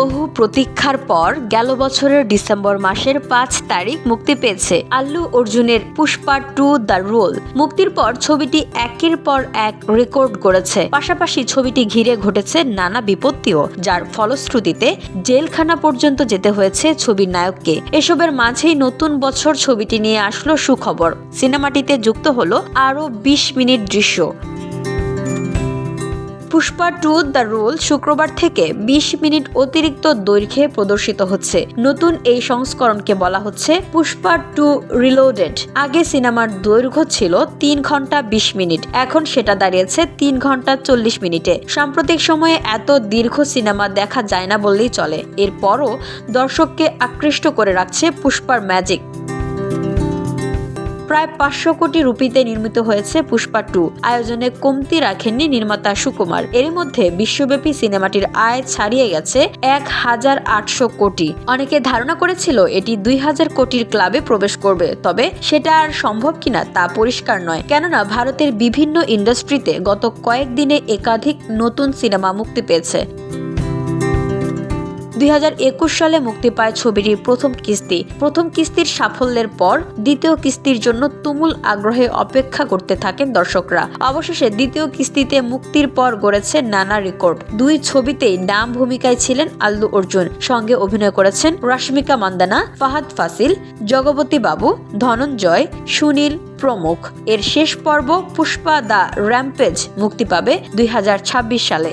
বহু প্রতীক্ষার পর গেল বছরের ডিসেম্বর মাসের পাঁচ তারিখ মুক্তি পেয়েছে আল্লু অর্জুনের পুষ্পা টু দ্য রোল। মুক্তির পর ছবিটি একের পর এক রেকর্ড করেছে। পাশাপাশি ছবিটি ঘিরে ঘটেছে নানা বিপত্তিও, যার ফলশ্রুতিতে জেলখানা পর্যন্ত যেতে হয়েছে ছবির নায়ককে। এসবের মাঝেই নতুন বছর ছবিটি নিয়ে আসলো সুখবর। সিনেমাটিতে যুক্ত হলো আরও বিশ মিনিট দৃশ্য। পুষ্পা টু দ্য রোল শুক্রবার থেকে ২০ মিনিট অতিরিক্ত দৈর্ঘ্যে প্রদর্শিত হচ্ছে। নতুন এই সংস্করণকে বলা হচ্ছে পুষ্পা টু রিলোডেড। আগে সিনেমার দৈর্ঘ্য ছিল তিন ঘণ্টা ২০ মিনিট, এখন সেটা দাঁড়িয়েছে তিন ঘণ্টা চল্লিশ মিনিটে। সাম্প্রতিক সময়ে এত দীর্ঘ সিনেমা দেখা যায় না বললেই চলে। এরপরও দর্শককে আকৃষ্ট করে রাখছে পুষ্পার ম্যাজিক। প্রায় পাঁচশো কোটি রুপিতে নির্মিত হয়েছে পুষ্পা টু। আয়োজনে কমতি রাখেননি নির্মাতা সুকুমার। এর মধ্যে বিশ্বব্যাপী সিনেমাটির আয় ছাড়িয়ে গেছে এক হাজার আটশো কোটি। অনেকে ধারণা করেছিল এটি দুই হাজার কোটির ক্লাবে প্রবেশ করবে, তবে সেটা আর সম্ভব কিনা তা পরিষ্কার নয়। কেননা ভারতের বিভিন্ন ইন্ডাস্ট্রিতে গত কয়েকদিনে একাধিক নতুন সিনেমা মুক্তি পেয়েছে। দুই হাজার একুশ সালে মুক্তি পায় ছবিটির প্রথম কিস্তি। প্রথম কিস্তির সাফল্যের পর দ্বিতীয় কিস্তির জন্য তুমুল আগ্রহে অপেক্ষা করতে থাকেন দর্শকরা। অবশেষে দ্বিতীয় কিস্তিতে মুক্তির পর গড়েছে নানা রেকর্ড। দুই ছবিতেই নাম ভূমিকায় ছিলেন আল্লু অর্জুন, সঙ্গে অভিনয় করেছেন রাশ্মিকা মান্দানা, ফাহাদ ফাসিল, জগবতী বাবু, ধনঞ্জয়, সুনীল প্রমুখ। এর শেষ পর্ব পুষ্পা দ্য র্যাম্পেজ মুক্তি পাবে দুই হাজার ছাব্বিশ সালে।